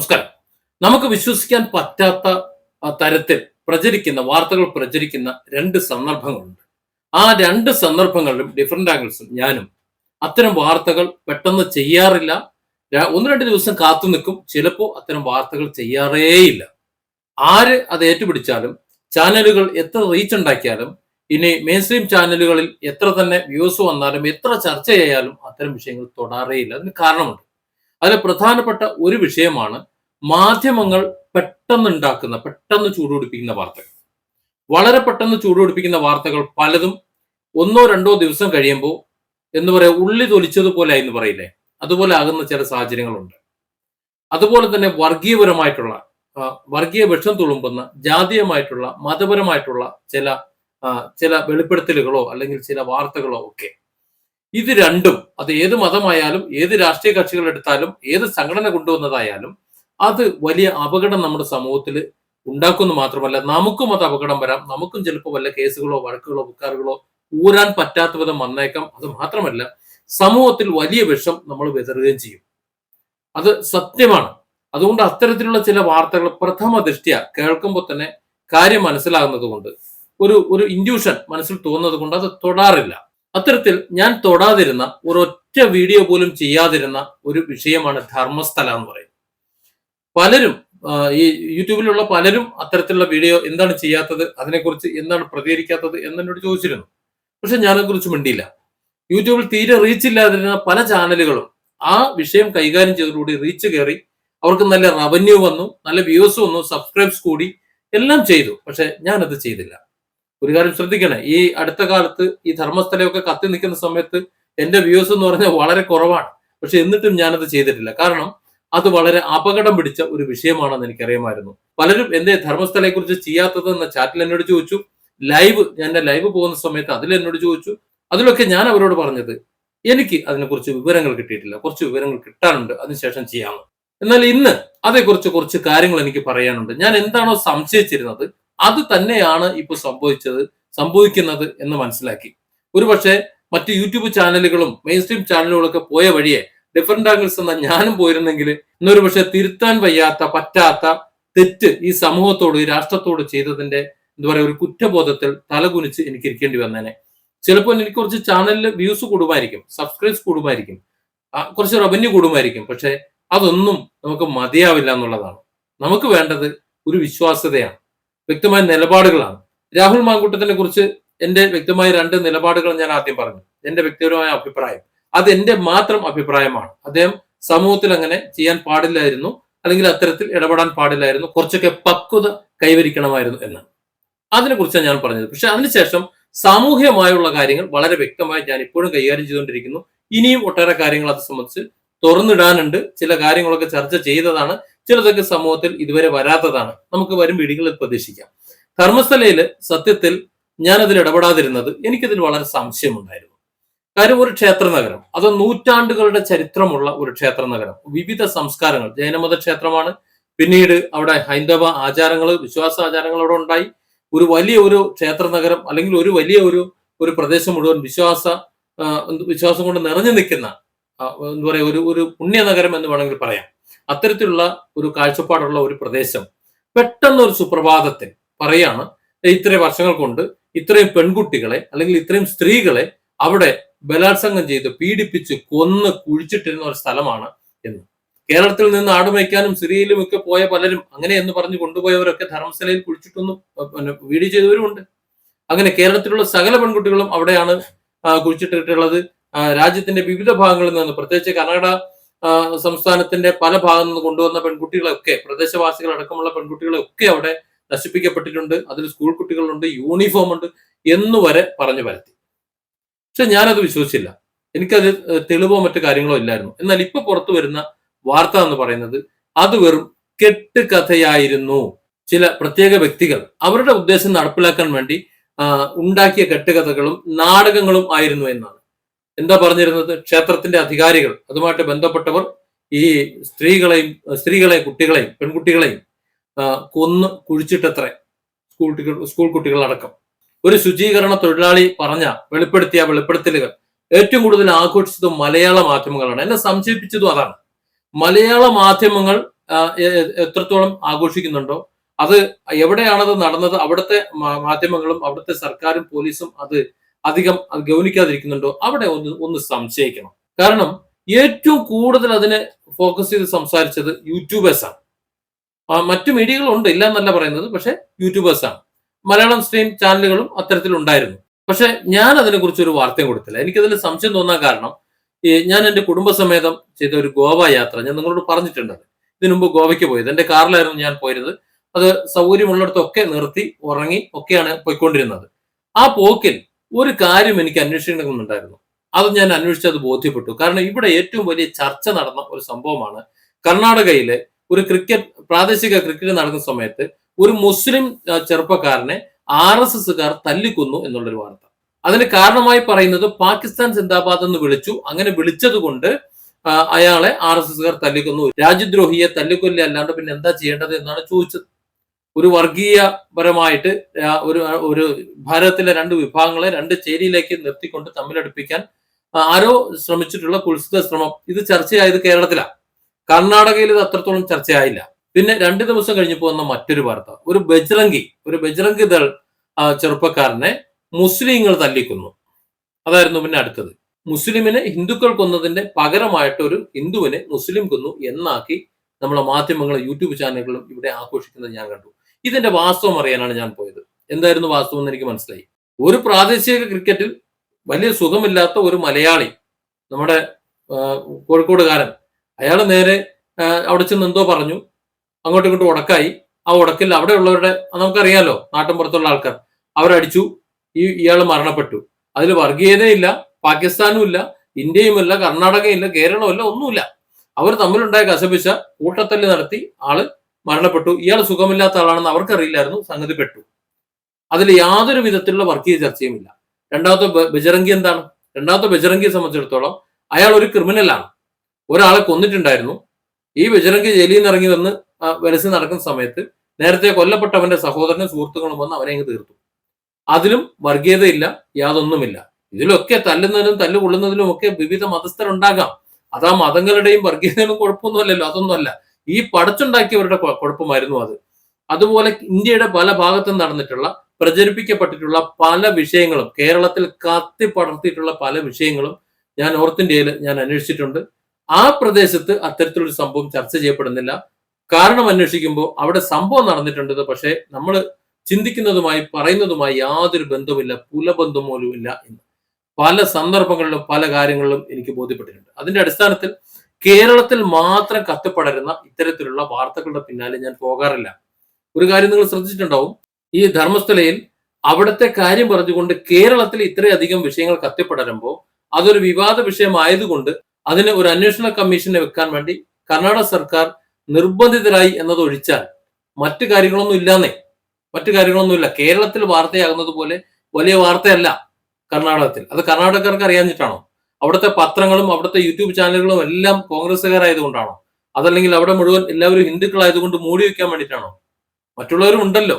നമസ്കാരം. നമുക്ക് വിശ്വസിക്കാൻ പറ്റാത്ത തരത്തിൽ പ്രചരിക്കുന്ന വാർത്തകൾ പ്രചരിക്കുന്ന രണ്ട് സന്ദർഭങ്ങളുണ്ട്. ആ രണ്ട് സന്ദർഭങ്ങളിലും ഡിഫറെന്റ് ആംഗിൾസും ഞാനും അത്തരം വാർത്തകൾ പെട്ടെന്ന് ചെയ്യാറില്ല. ഒന്ന് രണ്ട് ദിവസം കാത്തു നിൽക്കും. ചിലപ്പോൾ അത്തരം വാർത്തകൾ ചെയ്യാറേയില്ല. ആര് അത് ഏറ്റുപിടിച്ചാലും ചാനലുകൾ എത്ര റീച്ച് ഉണ്ടാക്കിയാലും ഇനി മെയിൻ സ്ട്രീം ചാനലുകളിൽ എത്ര തന്നെ വ്യൂസ് വന്നാലും എത്ര ചർച്ച ചെയ്യാലും അത്തരം വിഷയങ്ങൾ തൊടാറേയില്ല. അതിന് കാരണമുണ്ട്. അതിൽ പ്രധാനപ്പെട്ട ഒരു വിഷയമാണ് മാധ്യമങ്ങൾ പെട്ടെന്ന് ഉണ്ടാക്കുന്ന പെട്ടെന്ന് ചൂടുപിടിപ്പിക്കുന്ന വാർത്തകൾ. വളരെ പെട്ടെന്ന് ചൂടുപിടിപ്പിക്കുന്ന വാർത്തകൾ പലതും ഒന്നോ രണ്ടോ ദിവസം കഴിയുമ്പോൾ എന്ന് പറയാ ഉള്ളി തൊലിച്ചതുപോലെ എന്ന് പറയില്ലേ? അതുപോലെ ആകുന്ന ചില സാഹചര്യങ്ങളുണ്ട്. അതുപോലെ തന്നെ വർഗീയപരമായിട്ടുള്ള വർഗീയ വിഷം തുളുമ്പുന്ന ജാതീയമായിട്ടുള്ള മതപരമായിട്ടുള്ള ചില ചില വെളിപ്പെടുത്തലുകളോ അല്ലെങ്കിൽ ചില വാർത്തകളോ ഒക്കെ. ഇത് രണ്ടും അത് ഏത് മതമായാലും ഏത് രാഷ്ട്രീയ കക്ഷികൾ എടുത്താലും ഏത് സംഘടന കൊണ്ടുവന്നതായാലും അത് വലിയ അപകടം നമ്മുടെ സമൂഹത്തിൽ ഉണ്ടാക്കുന്നു മാത്രമല്ല നമുക്കും അത് അപകടം വരാം. നമുക്കും ചിലപ്പോൾ വല്ല കേസുകളോ വഴക്കുകളോ വിക്കാറുകളോ ഊരാൻ പറ്റാത്ത വിധം വന്നേക്കാം. അത് മാത്രമല്ല സമൂഹത്തിൽ വലിയ വിഷം നമ്മൾ വിതറുകയും ചെയ്യും. അത് സത്യമാണ്. അതുകൊണ്ട് അത്തരത്തിലുള്ള ചില വാർത്തകൾ പ്രഥമ ദൃഷ്ടിയ കേൾക്കുമ്പോൾ തന്നെ കാര്യം മനസ്സിലാകുന്നത് കൊണ്ട് ഒരു ഒരു ഇൻഡ്യൂഷൻ മനസ്സിൽ തോന്നുന്നത് കൊണ്ട് അത് തൊടാറില്ല. അത്തരത്തിൽ ഞാൻ തൊടാതിരുന്ന ഒരൊറ്റ വീഡിയോ പോലും ചെയ്യാതിരുന്ന ഒരു വിഷയമാണ് ധർമ്മസ്ഥല എന്ന് പറയുന്നത്. പലരും ഈ യൂട്യൂബിലുള്ള പലരും അത്തരത്തിലുള്ള വീഡിയോ എന്താണ് ചെയ്യാത്തത് അതിനെക്കുറിച്ച് എന്താണ് പ്രതികരിക്കാത്തത് എന്നോട് ചോദിച്ചിരുന്നു. പക്ഷെ ഞാനതിനെക്കുറിച്ച് മിണ്ടിയില്ല. യൂട്യൂബിൽ തീരെ റീച്ച് ഇല്ലാതിരുന്ന പല ചാനലുകളും ആ വിഷയം കൈകാര്യം ചെയ്തതോടുകൂടി റീച്ച് കയറി. അവർക്ക് നല്ല റവന്യൂ വന്നു നല്ല വ്യൂസ് വന്നു സബ്സ്ക്രൈബ്സ് കൂടി എല്ലാം ചെയ്തു. പക്ഷെ ഞാനത് ചെയ്തില്ല. ഒരു കാര്യം ശ്രദ്ധിക്കണേ ഈ അടുത്ത കാലത്ത് ഈ ധർമ്മസ്ഥലയൊക്കെ കത്തി നിൽക്കുന്ന സമയത്ത് എന്റെ വ്യൂസ് എന്ന് പറഞ്ഞാൽ വളരെ കുറവാണ്. പക്ഷെ എന്നിട്ടും ഞാനത് ചെയ്തിട്ടില്ല. കാരണം അത് വളരെ അപകടം പിടിച്ച ഒരു വിഷയമാണെന്ന് എനിക്കറിയാമായിരുന്നു. പലരും എന്റെ ധർമ്മസ്ഥലയെ കുറിച്ച് ചെയ്യാത്തതെന്ന ചാറ്റിൽ എന്നോട് ചോദിച്ചു. ലൈവ് ഞാൻ ലൈവ് പോകുന്ന സമയത്ത് അതിൽ എന്നോട് ചോദിച്ചു. അതിലൊക്കെ ഞാൻ അവരോട് പറഞ്ഞത് എനിക്ക് അതിനെക്കുറിച്ച് വിവരങ്ങൾ കിട്ടിയിട്ടില്ല. കുറച്ച് വിവരങ്ങൾ കിട്ടാനുണ്ട്. അതിനുശേഷം ചെയ്യാമോ എന്നാൽ ഇന്ന് അതേക്കുറിച്ച് കുറച്ച് കാര്യങ്ങൾ എനിക്ക് പറയാനുണ്ട്. ഞാൻ എന്താണോ സംശയിച്ചിരുന്നത് അത് തന്നെയാണ് ഇപ്പോൾ സംഭവിച്ചത് സംഭവിക്കുന്നത് എന്ന് മനസ്സിലാക്കി. ഒരുപക്ഷെ മറ്റ് യൂട്യൂബ് ചാനലുകളും മെയിൻ സ്ട്രീം ചാനലുകളൊക്കെ പോയ വഴിയെ ഡിഫറെന്റ് ആംഗിൾസ് എന്ന ഞാനും പോയിരുന്നെങ്കിൽ ഇന്നൊരു പക്ഷെ തിരുത്താൻ വയ്യാത്ത പറ്റാത്ത തെറ്റ് ഈ സമൂഹത്തോട് ഈ രാഷ്ട്രത്തോട് ചെയ്തതിന്റെ എന്താ പറയുക ഒരു കുറ്റബോധത്തിൽ തലകുനിച്ച് എനിക്ക് ഇരിക്കേണ്ടി വന്നേനെ. ചിലപ്പോൾ എനിക്ക് കുറച്ച് ചാനലിൽ വ്യൂസ് കൂടുമായിരിക്കും സബ്സ്ക്രൈബ്സ് കൂടുമായിരിക്കും കുറച്ച് റവന്യൂ കൂടുമായിരിക്കും. പക്ഷെ അതൊന്നും നമുക്ക് മതിയാവില്ല എന്നുള്ളതാണ്. നമുക്ക് വേണ്ടത് ഒരു വിശ്വാസ്യതയാണ് വ്യക്തമായ നിലപാടുകളാണ്. രാഹുൽ മാങ്കൂട്ടത്തിനെ കുറിച്ച് എന്റെ വ്യക്തമായ രണ്ട് നിലപാടുകൾ ഞാൻ ആദ്യം പറഞ്ഞു എന്റെ വ്യക്തിപരമായ അഭിപ്രായം. അത് എന്റെ മാത്രം അഭിപ്രായമാണ്. അദ്ദേഹം സമൂഹത്തിൽ അങ്ങനെ ചെയ്യാൻ പാടില്ലായിരുന്നു. അല്ലെങ്കിൽ അത്തരത്തിൽ ഇടപെടാൻ പാടില്ലായിരുന്നു. കുറച്ചൊക്കെ പക്വത കൈവരിക്കണമായിരുന്നു എന്ന്. അതിനെ കുറിച്ചാണ് ഞാൻ പറഞ്ഞത്. പക്ഷെ അതിനുശേഷം സാമൂഹികമായുള്ള കാര്യങ്ങൾ വളരെ വ്യക്തമായി ഞാൻ ഇപ്പോഴും കൈകാര്യം ചെയ്തുകൊണ്ടിരിക്കുന്നു. ഇനിയും ഒട്ടേറെ കാര്യങ്ങൾ അത് സംബന്ധിച്ച് തുറന്നിടാനുണ്ട്. ചില കാര്യങ്ങളൊക്കെ ചർച്ച ചെയ്തതാണ്. ചിലതൊക്കെ സമൂഹത്തിൽ ഇതുവരെ വരാത്തതാണ്. നമുക്ക് വരും വീടുകളിൽ പ്രതീക്ഷിക്കാം. ധർമ്മസ്ഥലയിൽ സത്യത്തിൽ ഞാൻ അതിൽ ഇടപെടാതിരുന്നത് എനിക്കതിൽ വളരെ സംശയമുണ്ടായിരുന്നു. കാര്യം ഒരു ക്ഷേത്ര നഗരം അത് നൂറ്റാണ്ടുകളുടെ ചരിത്രമുള്ള ഒരു ക്ഷേത്ര നഗരം വിവിധ സംസ്കാരങ്ങൾ. ജൈനമത ക്ഷേത്രമാണ്. പിന്നീട് അവിടെ ഹൈന്ദവ ആചാരങ്ങൾ വിശ്വാസ ആചാരങ്ങൾ അവിടെ ഉണ്ടായി. ഒരു വലിയ ഒരു ക്ഷേത്ര നഗരം അല്ലെങ്കിൽ ഒരു വലിയ ഒരു ഒരു പ്രദേശം മുഴുവൻ വിശ്വാസ വിശ്വാസം കൊണ്ട് നിറഞ്ഞു നിൽക്കുന്ന എന്താ പറയുക ഒരു ഒരു പുണ്യനഗരം എന്ന് വേണമെങ്കിൽ പറയാം. അത്തരത്തിലുള്ള ഒരു കാഴ്ചപ്പാടുള്ള ഒരു പ്രദേശം. പെട്ടെന്ന് ഒരു സുപ്രഭാതത്തിൽ പറയാണ് ഇത്രയും വർഷങ്ങൾ കൊണ്ട് ഇത്രയും പെൺകുട്ടികളെ അല്ലെങ്കിൽ ഇത്രയും സ്ത്രീകളെ അവിടെ ബലാത്സംഗം ചെയ്ത് പീഡിപ്പിച്ച് കൊന്ന് കുഴിച്ചിട്ടിരുന്ന ഒരു സ്ഥലമാണ് എന്ന്. കേരളത്തിൽ നിന്ന് ആടുമയ്ക്കാനും സിറിയയിലും ഒക്കെ പോയ പലരും അങ്ങനെ എന്ന് പറഞ്ഞ് കൊണ്ടുപോയവരൊക്കെ ധർമ്മസ്ഥലയിൽ കുഴിച്ചിട്ടൊന്നും പിന്നെ വീഡിയോ ചെയ്തവരുമുണ്ട്. അങ്ങനെ കേരളത്തിലുള്ള സകല പെൺകുട്ടികളും അവിടെയാണ് കുഴിച്ചിട്ടിട്ടുള്ളത്. രാജ്യത്തിന്റെ വിവിധ ഭാഗങ്ങളിൽ നിന്ന് പ്രത്യേകിച്ച് കർണാടക സംസ്ഥാനത്തിന്റെ പല ഭാഗത്തു നിന്ന് കൊണ്ടുവന്ന പെൺകുട്ടികളൊക്കെ പ്രദേശവാസികൾ അടക്കമുള്ള പെൺകുട്ടികളെ ഒക്കെ അവിടെ നശിപ്പിക്കപ്പെട്ടിട്ടുണ്ട്. അതിൽ സ്കൂൾ കുട്ടികളുണ്ട് യൂണിഫോം ഉണ്ട് എന്നുവരെ പറഞ്ഞു പരത്തി. പക്ഷെ ഞാനത് വിശ്വസിച്ചില്ല. എനിക്കത് തെളിവോ മറ്റു കാര്യങ്ങളോ ഇല്ലായിരുന്നു. എന്നാൽ ഇപ്പൊ പുറത്തു വരുന്ന വാർത്ത എന്ന് പറയുന്നത് അത് വെറും കെട്ടുകഥയായിരുന്നു. ചില പ്രത്യേക വ്യക്തികൾ അവരുടെ ഉദ്ദേശം നടപ്പിലാക്കാൻ വേണ്ടി ഉണ്ടാക്കിയ കെട്ടുകഥകളും നാടകങ്ങളും ആയിരുന്നു എന്നാണ്. എന്താ പറഞ്ഞിരുന്നത്? ക്ഷേത്രത്തിന്റെ അധികാരികൾ അതുമായിട്ട് ബന്ധപ്പെട്ടവർ ഈ സ്ത്രീകളെയും സ്ത്രീകളെ കുട്ടികളെയും പെൺകുട്ടികളെയും കൊന്ന് കുഴിച്ചിട്ടത്ര സ്കൂൾ കുട്ടികൾ സ്കൂൾ കുട്ടികളടക്കം. ഒരു ശുചീകരണ തൊഴിലാളി പറഞ്ഞ വെളിപ്പെടുത്തിയ വെളിപ്പെടുത്തലുകൾ ഏറ്റവും കൂടുതൽ ആഘോഷിച്ചത് മലയാള മാധ്യമങ്ങളാണ്. എന്നെ സംശയിപ്പിച്ചതും അതാണ്. മലയാള മാധ്യമങ്ങൾ എത്രത്തോളം ആഘോഷിക്കുന്നുണ്ടോ അത് എവിടെയാണത് നടന്നത് അവിടുത്തെ മാധ്യമങ്ങളും അവിടുത്തെ സർക്കാരും പോലീസും അത് അധികം ഗൗനിക്കാതിരിക്കുന്നുണ്ടോ അവിടെ ഒന്ന് ഒന്ന് സംശയിക്കണം. കാരണം ഏറ്റവും കൂടുതൽ അതിനെ ഫോക്കസ് ചെയ്ത് സംസാരിച്ചത് യൂട്യൂബേഴ്സാണ് മറ്റു മീഡിയകളുണ്ട് ഇല്ല എന്നല്ല പറയുന്നത് പക്ഷെ യൂട്യൂബേഴ്സാണ് മലയാളം സ്ട്രീം ചാനലുകളും അത്തരത്തിലുണ്ടായിരുന്നു പക്ഷെ ഞാൻ അതിനെക്കുറിച്ച് ഒരു വാർത്തയും കൊടുത്തില്ല. എനിക്കതിൽ സംശയം തോന്നാൻ കാരണം ഞാൻ എന്റെ കുടുംബസമേതം ചെയ്ത ഒരു ഗോവ യാത്ര ഞാൻ നിങ്ങളോട് പറഞ്ഞിട്ടുണ്ട് ഇതിനു മുമ്പ് ഗോവയ്ക്ക് പോയത്. എന്റെ കാറിലായിരുന്നു ഞാൻ പോയിരുന്നത്. അത് സൗകര്യമുള്ളിടത്തൊക്കെ നിർത്തി ഉറങ്ങി ഒക്കെയാണ് പോയിക്കൊണ്ടിരുന്നത്. ആ പോക്കിൽ ഒരു കാര്യം എനിക്ക് അന്വേഷിക്കണമെന്നുണ്ടായിരുന്നു അത് ഞാൻ അന്വേഷിച്ചത് ബോധ്യപ്പെട്ടു. കാരണം ഇവിടെ ഏറ്റവും വലിയ ചർച്ച നടന്ന ഒരു സംഭവമാണ് കർണാടകയിലെ ഒരു ക്രിക്കറ്റ് പ്രാദേശിക ക്രിക്കറ്റ് നടക്കുന്ന സമയത്ത് ഒരു മുസ്ലിം ചെറുപ്പക്കാരനെ ആർ എസ് എസ്സുകാർ തല്ലിക്കൊന്നു എന്നുള്ളൊരു വാർത്ത. അതിന് കാരണമായി പറയുന്നത് പാകിസ്ഥാൻ സിന്ദാബാദ് എന്ന് വിളിച്ചു. അങ്ങനെ വിളിച്ചത് കൊണ്ട് അയാളെ ആർ എസ് എസ്സുകാർ തല്ലിക്കൊന്നു. രാജ്യദ്രോഹിയെ തല്ലിക്കൊല്ലി അല്ലാണ്ട് പിന്നെ എന്താ ചെയ്യേണ്ടത് എന്നാണ് ചോദിച്ചത്. ഒരു വർഗീയപരമായിട്ട് ഒരു ഒരു ഭാരതത്തിലെ രണ്ട് വിഭാഗങ്ങളെ രണ്ട് ചേരിയിലേക്ക് നിർത്തിക്കൊണ്ട് തമ്മിലടുപ്പിക്കാൻ ആരോ ശ്രമിച്ചിട്ടുള്ള കുൽസിത ശ്രമം. ഇത് ചർച്ചയായത് കേരളത്തിലാണ് കർണാടകയിൽ ഇത് അത്രത്തോളം ചർച്ചയായില്ല. പിന്നെ രണ്ട് ദിവസം കഴിഞ്ഞപ്പോൾ വന്ന മറ്റൊരു വാർത്ത. ഒരു ബജ്രംഗി ഒരു ബജ്രംഗി ദൾ ചെറുപ്പക്കാരനെ മുസ്ലിങ്ങൾ തല്ലിക്കുന്നു. അതായിരുന്നു പിന്നെ അടുത്തത്. മുസ്ലിമിനെ ഹിന്ദുക്കൾ കൊന്നതിന്റെ പകരമായിട്ട് ഒരു ഹിന്ദുവിനെ മുസ്ലിം കൊന്നു എന്നാക്കി നമ്മളെ മാധ്യമങ്ങളും യൂട്യൂബ് ചാനലുകളും ഇവിടെ ആഘോഷിക്കുന്നത് ഞാൻ കണ്ടു. ഇതിന്റെ വാസ്തവം അറിയാനാണ് ഞാൻ പോയത്. എന്തായിരുന്നു വാസ്തവം എന്ന് എനിക്ക് മനസ്സിലായി. ഒരു പ്രാദേശിക ക്രിക്കറ്റിൽ വലിയ സുഖമില്ലാത്ത ഒരു മലയാളി നമ്മുടെ കോഴിക്കോടുകാരൻ അയാൾ നേരെ അവിടെ ചെന്ന് എന്തോ പറഞ്ഞു. അങ്ങോട്ടും ഇങ്ങോട്ടും ഉടക്കായി. ആ ഉടക്കിൽ അവിടെയുള്ളവരുടെ നമുക്കറിയാലോ നാട്ടിൻപുറത്തുള്ള ആൾക്കാർ. അവരടിച്ചു. ഈ ഇയാൾ മരണപ്പെട്ടു. അതിൽ വർഗീയതയില്ല പാകിസ്ഥാനും ഇല്ല ഇന്ത്യയുമില്ല കർണാടകയില്ല കേരളമില്ല ഒന്നുമില്ല. അവർ തമ്മിലുണ്ടായ കശപിശ കൂട്ടത്തല്ല് നടത്തി ആൾ മരണപ്പെട്ടു. ഇയാൾ സുഖമില്ലാത്ത ആളാണെന്ന് അവർക്കറിയില്ലായിരുന്നു സംഗതി പെട്ടു. അതിൽ യാതൊരു വിധത്തിലുള്ള വർഗീയ ചർച്ചയുമില്ല. രണ്ടാമത്തെ ബജറങ്കി എന്താണ്? രണ്ടാമത്തെ ബജറങ്കിയെ സംബന്ധിച്ചിടത്തോളം അയാൾ ഒരു ക്രിമിനലാണ് ഒരാളെ കൊന്നിട്ടുണ്ടായിരുന്നു. ഈ ബജറംഗി ജയിലിൽ നിന്ന് ഇറങ്ങി വന്ന് ആ, വെലസി നടക്കുന്ന സമയത്ത് നേരത്തെ കൊല്ലപ്പെട്ടവന്റെ സഹോദരനും സുഹൃത്തുക്കളും വന്ന് അവനെ അങ്ങ് തീർത്തു. അതിലും വർഗീയതയില്ല യാതൊന്നുമില്ല. ഇതിലൊക്കെ തല്ലുന്നതിനും തല്ലുകൊള്ളുന്നതിലും ഒക്കെ വിവിധ മതസ്ഥരുണ്ടാകാം. അതാ മതങ്ങളുടെയും വർഗീയതയും കുഴപ്പമൊന്നുമല്ലല്ലോ അതൊന്നുമല്ല. ഈ പടച്ചുണ്ടാക്കിയവരുടെ കുഴ- കുഴപ്പമായിരുന്നു അത്. അതുപോലെ ഇന്ത്യയുടെ പല ഭാഗത്തും നടന്നിട്ടുള്ള പ്രചരിപ്പിക്കപ്പെട്ടിട്ടുള്ള പല വിഷയങ്ങളും കേരളത്തിൽ കത്തി പടർത്തിയിട്ടുള്ള പല വിഷയങ്ങളും ഞാൻ നോർത്ത് ഇന്ത്യയിൽ ഞാൻ അന്വേഷിച്ചിട്ടുണ്ട്. ആ പ്രദേശത്ത് അത്തരത്തിലൊരു സംഭവം ചർച്ച ചെയ്യപ്പെടുന്നില്ല. കാരണം അന്വേഷിക്കുമ്പോൾ അവിടെ സംഭവം നടന്നിട്ടുണ്ട്. പക്ഷേ നമ്മൾ ചിന്തിക്കുന്നതുമായി പറയുന്നതുമായി യാതൊരു ബന്ധവുമില്ല പുലബന്ധം പോലും ഇല്ല എന്ന്. പല സന്ദർഭങ്ങളിലും പല കാര്യങ്ങളിലും എനിക്ക് ബോധ്യപ്പെട്ടിട്ടുണ്ട്. അതിന്റെ അടിസ്ഥാനത്തിൽ കേരളത്തിൽ മാത്രം കത്തിപ്പടരുന്ന ഇത്തരത്തിലുള്ള വാർത്തകളുടെ പിന്നാലെ ഞാൻ പോകാറില്ല. ഒരു കാര്യം നിങ്ങൾ ശ്രദ്ധിച്ചിട്ടുണ്ടാവും. ഈ ധർമ്മസ്ഥലയിൽ അവിടുത്തെ കാര്യം പറഞ്ഞുകൊണ്ട് കേരളത്തിൽ ഇത്രയധികം വിഷയങ്ങൾ കത്തിപ്പടരുമ്പോൾ അതൊരു വിവാദ വിഷയമായതുകൊണ്ട് അതിന് ഒരു അന്വേഷണ കമ്മീഷനെ വെക്കാൻ വേണ്ടി കർണാടക സർക്കാർ നിർബന്ധിതരായി എന്നതൊഴിച്ചാൽ മറ്റു കാര്യങ്ങളൊന്നും ഇല്ലാന്നേ. മറ്റു കാര്യങ്ങളൊന്നുമില്ല കേരളത്തിൽ വാർത്തയാകുന്നത് പോലെ വലിയ വാർത്തയല്ല കർണാടകത്തിൽ. അത് കർണാടകക്കാർക്ക് അറിയാഞ്ഞിട്ടാണോ? അവിടുത്തെ പത്രങ്ങളും അവിടുത്തെ യൂട്യൂബ് ചാനലുകളും എല്ലാം കോൺഗ്രസ്സുകാരായതുകൊണ്ടാണോ? അതല്ലെങ്കിൽ അവിടെ മുഴുവൻ എല്ലാവരും ഹിന്ദുക്കളായതുകൊണ്ട് മൂടി വയ്ക്കാൻ വേണ്ടിയിട്ടാണോ? മറ്റുള്ളവരും ഉണ്ടല്ലോ.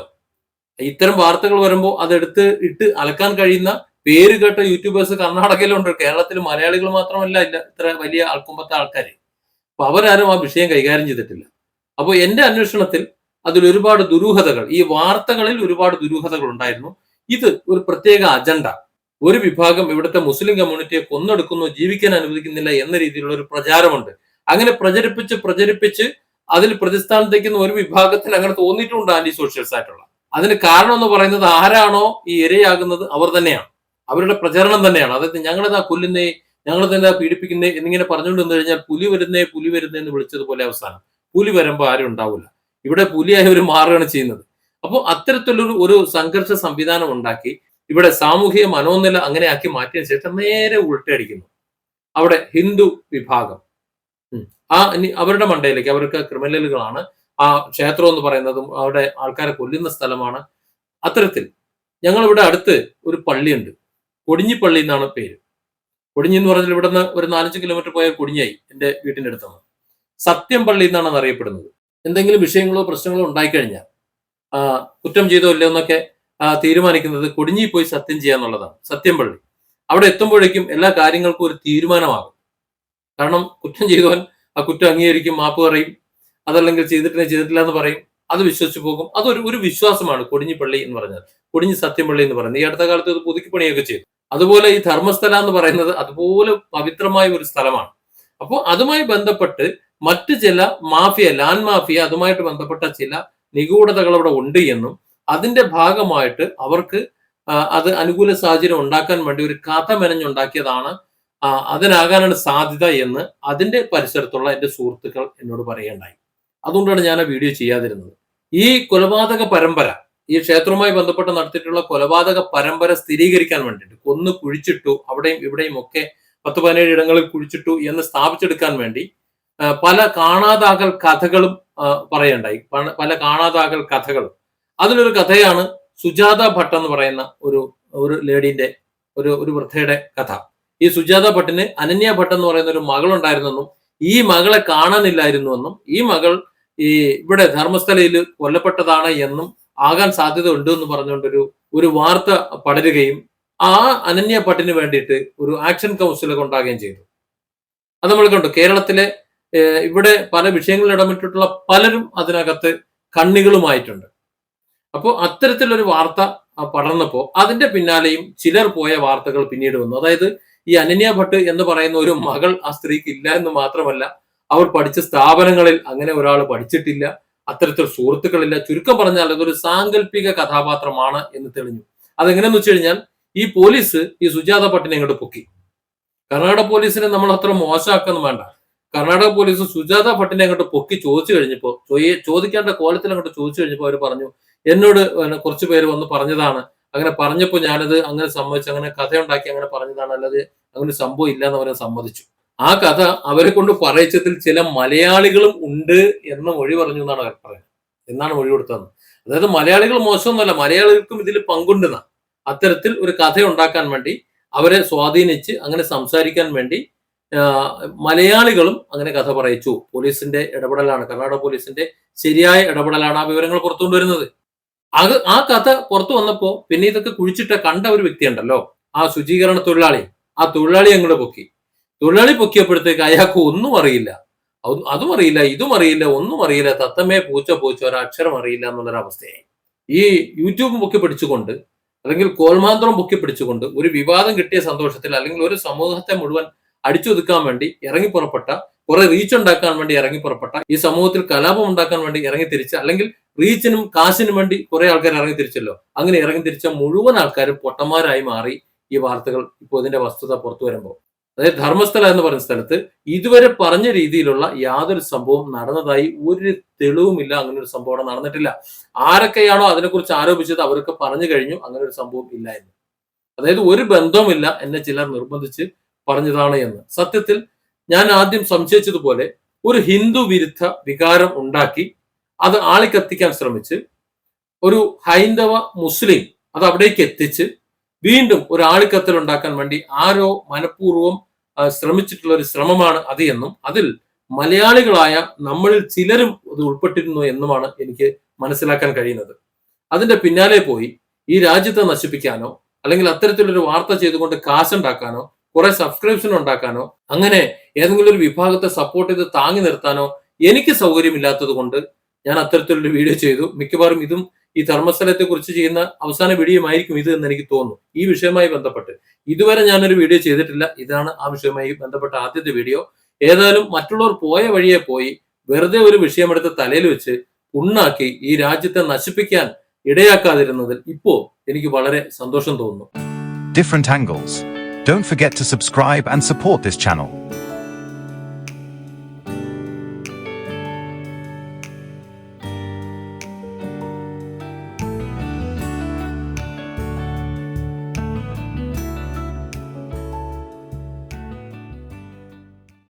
ഇത്തരം വാർത്തകൾ വരുമ്പോൾ അതെടുത്ത് ഇട്ട് അലക്കാൻ കഴിയുന്ന പേര് കേട്ട യൂട്യൂബേഴ്സ് കർണാടകയിലുണ്ട്. കേരളത്തിൽ മലയാളികൾ മാത്രമല്ല ഇല്ല ഇത്ര വലിയ ആൾക്കുമ്പത്തെ ആൾക്കാർ അപ്പൊ അവരാരും ആ വിഷയം കൈകാര്യം ചെയ്തിട്ടില്ല. അപ്പോൾ എന്റെ അന്വേഷണത്തിൽ അതിൽ ഒരുപാട് ദുരൂഹതകൾ ഈ വാർത്തകളിൽ ഒരുപാട് ദുരൂഹതകൾ ഉണ്ടായിരുന്നു. ഇത് ഒരു പ്രത്യേക അജണ്ട. ഒരു വിഭാഗം ഇവിടുത്തെ മുസ്ലിം കമ്മ്യൂണിറ്റിയെ കൊന്നെടുക്കുന്നു ജീവിക്കാൻ അനുവദിക്കുന്നില്ല എന്ന രീതിയിലുള്ള ഒരു പ്രചാരമുണ്ട്. അങ്ങനെ പ്രചരിപ്പിച്ച് പ്രചരിപ്പിച്ച് അതിൽ പ്രതിസ്ഥാനത്തേക്കുന്ന ഒരു വിഭാഗത്തിന് അങ്ങനെ തോന്നിയിട്ടുണ്ട് ആന്റി സോഷ്യൽസ് ആയിട്ടുള്ള അതിന് കാരണം എന്ന് പറയുന്നത് ആരാണോ ഈ ഇരയാകുന്നത് അവർ തന്നെയാണ്. അവരുടെ പ്രചരണം തന്നെയാണ്. അതായത് ഞങ്ങളിതാ കൊല്ലുന്നേ തന്നെ പീഡിപ്പിക്കുന്നേ എന്നിങ്ങനെ പറഞ്ഞുകൊണ്ട് വന്നു കഴിഞ്ഞാൽ പുലി വരുന്നേ പുലി വരുന്നേ എന്ന് വിളിച്ചതുപോലെ അവസാനം. പുലി വരുമ്പോൾ ആരും ഉണ്ടാവില്ല ഇവിടെ പുലിയായി അവർ മാറുകയാണ് ചെയ്യുന്നത്. അപ്പോൾ അത്തരത്തിലൊരു ഒരു സംഘർഷ സംവിധാനം ഉണ്ടാക്കി ഇവിടെ സാമൂഹിക മനോനില അങ്ങനെ ആക്കി മാറ്റിയതിനു ശേഷം നേരെ ഉൾട്ടടിക്കുന്നു അവിടെ ഹിന്ദു വിഭാഗം. ആ അവരുടെ മണ്ടയിലേക്ക് അവർക്ക് ക്രിമിനലുകളാണ്. ആ ക്ഷേത്രം എന്ന് പറയുന്നതും അവിടെ ആൾക്കാരെ കൊല്ലുന്ന സ്ഥലമാണ്. അത്തരത്തിൽ ഞങ്ങളിവിടെ അടുത്ത് ഒരു പള്ളിയുണ്ട്. കൊടിഞ്ഞിപ്പള്ളി എന്നാണ് പേര്. കൊടിഞ്ഞി എന്ന് പറഞ്ഞാൽ ഇവിടുന്ന് ഒരു നാലഞ്ച് കിലോമീറ്റർ പോയാൽ കൊടിഞ്ഞായി എന്റെ വീട്ടിന്റെ അടുത്താണ് സത്യം പള്ളി എന്നാണ് അത് അറിയപ്പെടുന്നത്. എന്തെങ്കിലും വിഷയങ്ങളോ പ്രശ്നങ്ങളോ ഉണ്ടായിക്കഴിഞ്ഞാൽ കുറ്റം ചെയ്തോ ഇല്ലയോ എന്നൊക്കെ തീരുമാനിക്കുന്നത് കൊടിഞ്ഞി പോയി സത്യം ചെയ്യാന്നുള്ളതാണ്. സത്യം പള്ളി അവിടെ എത്തുമ്പോഴേക്കും എല്ലാ കാര്യങ്ങൾക്കും ഒരു തീരുമാനമാകും. കാരണം കുറ്റം ചെയ്തവൻ ആ കുറ്റം അംഗീകരിക്കും മാപ്പ് പറയും. അതല്ലെങ്കിൽ ചെയ്തിട്ടില്ല ചെയ്തിട്ടില്ല എന്ന് പറയും. അത് വിശ്വസിച്ച് പോകും. അതൊരു ഒരു വിശ്വാസമാണ് കൊടിഞ്ഞിപ്പള്ളി എന്ന് പറഞ്ഞാൽ. കൊടിഞ്ഞി സത്യംപള്ളി എന്ന് പറയുന്നത്. ഈ അടുത്ത കാലത്ത് ഇത് പുതുക്കി പണിയൊക്കെ ചെയ്തു. അതുപോലെ ഈ ധർമ്മസ്ഥല എന്ന് പറയുന്നത് അതുപോലെ പവിത്രമായ ഒരു സ്ഥലമാണ്. അപ്പോൾ അതുമായി ബന്ധപ്പെട്ട് മറ്റ് ചില മാഫിയ ലാൻഡ് മാഫിയ അതുമായിട്ട് ബന്ധപ്പെട്ട ചില നിഗൂഢതകൾ അവിടെ ഉണ്ട് എന്നും അതിന്റെ ഭാഗമായിട്ട് അവർക്ക് അത് അനുകൂല സാഹചര്യം ഉണ്ടാക്കാൻ വേണ്ടി ഒരു കഥ മെനഞ്ഞുണ്ടാക്കിയതാണ് അതിനാകാനാണ് സാധ്യത എന്ന് അതിന്റെ പരിസരത്തുള്ള എന്റെ സുഹൃത്തുക്കൾ എന്നോട് പറയുകയുണ്ടായി. അതുകൊണ്ടാണ് ഞാൻ ആ വീഡിയോ ചെയ്യാതിരുന്നത്. ഈ കൊലപാതക പരമ്പര ഈ ക്ഷേത്രവുമായി ബന്ധപ്പെട്ട് നടത്തിയിട്ടുള്ള കൊലപാതക പരമ്പര സ്ഥിരീകരിക്കാൻ വേണ്ടിയിട്ട് കൊന്ന് കുഴിച്ചിട്ടു അവിടെയും ഇവിടെയും ഒക്കെ പത്ത് പതിനേഴ് ഇടങ്ങളിൽ കുഴിച്ചിട്ടു എന്ന് സ്ഥാപിച്ചെടുക്കാൻ വേണ്ടി പല കാണാതാകൽ കഥകളും പറയണ്ടായി പല- കാണാതാകൽ കഥകളും. അതിലൊരു കഥയാണ് സുജാത ഭട്ട് എന്ന് പറയുന്ന ഒരു ഒരു ലേഡീന്റെ ഒരു ഒരു വൃദ്ധയുടെ കഥ. ഈ സുജാത ഭട്ടിന് അനന്യ ഭട്ട് എന്ന് പറയുന്ന ഒരു മകളുണ്ടായിരുന്നെന്നും ഈ മകളെ കാണാനില്ലായിരുന്നുവെന്നും ഈ മകൾ ഈ ഇവിടെ ധർമ്മസ്ഥലയിൽ കൊല്ലപ്പെട്ടതാണ് എന്നും ആകാൻ സാധ്യത ഉണ്ട് എന്ന് പറഞ്ഞുകൊണ്ടൊരു ഒരു വാർത്ത പടരുകയും ആ അനന്യ ഭട്ടിന് വേണ്ടിയിട്ട് ഒരു ആക്ഷൻ കൗൺസിലൊക്കെ ഉണ്ടാകുകയും ചെയ്തു. അത് നമ്മൾ കണ്ടു. കേരളത്തിലെ ഇവിടെ പല വിഷയങ്ങളിൽ ഇടപെട്ടിട്ടുള്ള പലരും അതിനകത്ത് കണ്ണികളുമായിട്ടുണ്ട്. അപ്പോൾ അത്തരത്തിലൊരു വാർത്ത പടർന്നപ്പോൾ അതിന്റെ പിന്നാലെയും ചിലർ പോയ വാർത്തകൾ പിന്നീട് വന്നു. അതായത് ഈ അനന്യ ഭട്ട് എന്ന് പറയുന്ന ഒരു മകൾ ആ സ്ത്രീക്ക് ഇല്ല എന്ന് മാത്രമല്ല അവർ പഠിച്ച സ്ഥാപനങ്ങളിൽ അങ്ങനെ ഒരാൾ പഠിച്ചിട്ടില്ല. അത്തരത്തിൽ സുഹൃത്തുക്കളില്ല. ചുരുക്കം പറഞ്ഞാൽ അതൊരു സാങ്കല്പിക കഥാപാത്രമാണ് എന്ന് തെളിഞ്ഞു. അതെങ്ങനെയെന്ന് വെച്ച് കഴിഞ്ഞാൽ ഈ പോലീസ് ഈ സുജാത പട്ടിനെ ഇങ്ങോട്ട് പൊക്കി. കർണാടക പോലീസിനെ നമ്മൾ അത്ര മോശമാക്കുന്നു വേണ്ട. കർണാടക പോലീസ് സുജാത ഭട്ടിനെ അങ്ങോട്ട് പൊക്കി ചോദിച്ചു കഴിഞ്ഞപ്പോ ചോദിക്കേണ്ട കോലത്തിൽ അങ്ങോട്ട് ചോദിച്ചു കഴിഞ്ഞപ്പോ അവർ പറഞ്ഞു എന്നോട് കുറച്ച് പേര് വന്ന് പറഞ്ഞതാണ്. അങ്ങനെ പറഞ്ഞപ്പോൾ ഞാനത് അങ്ങനെ സമ്മതിച്ചു അങ്ങനെ കഥയുണ്ടാക്കി അങ്ങനെ പറഞ്ഞതാണ്. അല്ലാതെ അങ്ങനെ സംഭവം ഇല്ല എന്ന് അവരെ സമ്മതിച്ചു. ആ കഥ അവരെ കൊണ്ട് പറയിച്ചതിൽ ചില മലയാളികളും ഉണ്ട് എന്ന് മൊഴി പറഞ്ഞു എന്നാണ് അവർ പറയുന്നത്. എന്നാണ് മൊഴി കൊടുത്തത് അതായത് മലയാളികൾ മോശമൊന്നുമല്ല മലയാളികൾക്കും ഇതിൽ പങ്കുണ്ടെന്ന. അത്തരത്തിൽ ഒരു കഥ ഉണ്ടാക്കാൻ വേണ്ടി അവരെ സ്വാധീനിച്ച് അങ്ങനെ സംസാരിക്കാൻ വേണ്ടി മലയാളികളും അങ്ങനെ കഥ പറയിച്ചു. പോലീസിന്റെ ഇടപെടലാണ് കർണാടക പോലീസിന്റെ ശരിയായ ഇടപെടലാണ് ആ വിവരങ്ങൾ പുറത്തുകൊണ്ടുവരുന്നത് അത് ആ കഥ പുറത്തു വന്നപ്പോ പിന്നെ ഇതൊക്കെ കുഴിച്ചിട്ട കണ്ട ഒരു വ്യക്തിയുണ്ടല്ലോ ആ ശുചീകരണ തൊഴിലാളി. ആ തൊഴിലാളി അങ്ങോട്ട് പൊക്കി. തൊഴിലാളി പൊക്കിയപ്പോഴത്തേക്ക് അയാൾക്ക് ഒന്നും അറിയില്ല. അത് അറിയില്ല ഇതും അറിയില്ല ഒന്നും അറിയില്ല തത്തമ്മേ പൂച്ച പൂച്ച ഒരക്ഷരം അറിയില്ല എന്നുള്ളൊരവസ്ഥയായി ഈ യൂട്യൂബ് പൊക്കി പിടിച്ചുകൊണ്ട് അല്ലെങ്കിൽ കോൽമാന്ത്രം പൊക്കി പിടിച്ചുകൊണ്ട് ഒരു വിവാദം കിട്ടിയ സന്തോഷത്തിൽ അല്ലെങ്കിൽ ഒരു സമൂഹത്തെ മുഴുവൻ അടിച്ചൊതുക്കാൻ വേണ്ടി ഇറങ്ങി പുറപ്പെട്ട കുറെ റീച്ച് ഉണ്ടാക്കാൻ വേണ്ടി ഇറങ്ങി പുറപ്പെട്ട ഈ സമൂഹത്തിൽ കലാപം ഉണ്ടാക്കാൻ വേണ്ടി ഇറങ്ങി തിരിച്ച അല്ലെങ്കിൽ റീച്ചിനും കാശിനും വേണ്ടി കുറെ ആൾക്കാർ ഇറങ്ങി തിരിച്ചല്ലോ. അങ്ങനെ ഇറങ്ങി തിരിച്ച മുഴുവൻ ആൾക്കാരും പൊട്ടന്മാരായി മാറി ഈ വാർത്തകൾ ഇപ്പോൾ ഇതിന്റെ വസ്തുത പുറത്തു വരുമ്പോൾ. അതായത് ധർമ്മസ്ഥല എന്ന് പറയുന്ന സ്ഥലത്ത് ഇതുവരെ പറഞ്ഞ രീതിയിലുള്ള യാതൊരു സംഭവം നടന്നതായി ഒരു തെളിവുമില്ല. അങ്ങനെ ഒരു സംഭവം നടന്നിട്ടില്ല. ആരൊക്കെയാണോ അതിനെക്കുറിച്ച് ആരോപിച്ചത് അവരൊക്കെ പറഞ്ഞു കഴിഞ്ഞു. അങ്ങനെ ഒരു സംഭവം ഇല്ല എന്ന് അതായത് ഒരു ബന്ധവുമില്ല എന്നെ ചിലർ നിർബന്ധിച്ച് പറഞ്ഞതാണ് എന്ന്. സത്യത്തിൽ ഞാൻ ആദ്യം സംശയിച്ചതുപോലെ ഒരു ഹിന്ദു വിരുദ്ധ വികാരം ഉണ്ടാക്കി അത് ആളിക്കത്തിക്കാൻ ശ്രമിച്ച് ഒരു ഹൈന്ദവ മുസ്ലിം അത് അവിടേക്ക് എത്തിച്ച് വീണ്ടും ഒരു ആളിക്കത്തൽ ഉണ്ടാക്കാൻ വേണ്ടി ആരോ മനഃപൂർവം ശ്രമിച്ചിട്ടുള്ള ഒരു ശ്രമമാണ് അത് എന്നും അതിൽ മലയാളികളായ നമ്മളിൽ ചിലരും അത് ഉൾപ്പെട്ടിരുന്നു എന്നുമാണ് എനിക്ക് മനസ്സിലാക്കാൻ കഴിയുന്നത്. അതിന്റെ പിന്നാലെ പോയി ഈ രാജ്യത്തെ നശിപ്പിക്കാനോ അല്ലെങ്കിൽ അത്തരത്തിലൊരു വാർത്ത ചെയ്തുകൊണ്ട് കാശുണ്ടാക്കാനോ കുറെ സബ്സ്ക്രിപ്ഷൻ ഉണ്ടാക്കാനോ അങ്ങനെ ഏതെങ്കിലും ഒരു വിഭാഗത്തെ സപ്പോർട്ട് ചെയ്ത് താങ്ങി നിർത്താനോ എനിക്ക് സൗകര്യമില്ലാത്തത് കൊണ്ട് ഞാൻ അത്തരത്തിലൊരു വീഡിയോ ചെയ്തു. മിക്കവാറും ഇതും ഈ ധർമ്മസ്ഥലത്തെ കുറിച്ച് ചെയ്യുന്ന അവസാന വീഡിയോ ആയിരിക്കും ഇത് എന്ന് എനിക്ക് തോന്നുന്നു. ഈ വിഷയവുമായി ബന്ധപ്പെട്ട്. ഇതുവരെ ഞാനൊരു വീഡിയോ ചെയ്തിട്ടില്ല. ഇതാണ് ആ വിഷയവുമായി ബന്ധപ്പെട്ട ആദ്യത്തെ വീഡിയോ. ഏതായാലും മറ്റുള്ളവർ പോയ വഴിയെ പോയി വെറുതെ ഒരു വിഷയമെടുത്ത് തലയിൽ വെച്ച് ഉണ്ണാക്കി ഈ രാജ്യത്തെ നശിപ്പിക്കാൻ ഇടയാക്കാതിരുന്നതിൽ ഇപ്പോ എനിക്ക് വളരെ സന്തോഷം തോന്നുന്നു. Different angles. Don't forget to subscribe and support this channel.